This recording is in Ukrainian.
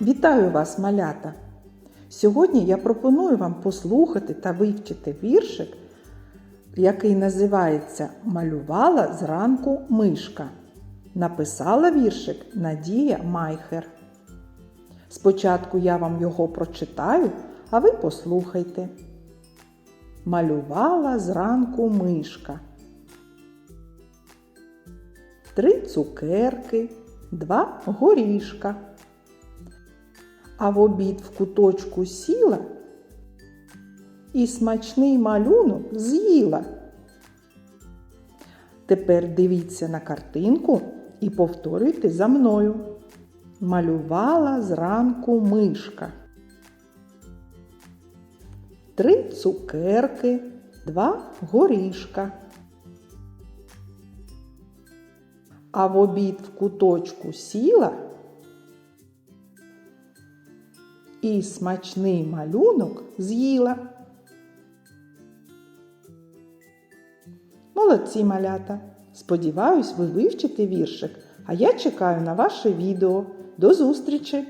Вітаю вас, малята! Сьогодні я пропоную вам послухати та вивчити віршик, який називається Малювала зранку мишка. Написала віршик Надія Майхер. Спочатку я вам його прочитаю, а ви послухайте. Малювала зранку мишка. Три цукерки, два горішка. А в обід в куточку сіла і смачний малюнок з'їла. Тепер дивіться на картинку і повторюйте за мною. Малювала зранку мишка. Три цукерки, два горішка. А в обід в куточку сіла і смачний малюнок з'їла. Молодці малята! Сподіваюсь, ви вивчите віршик, а я чекаю на ваше відео. До зустрічі!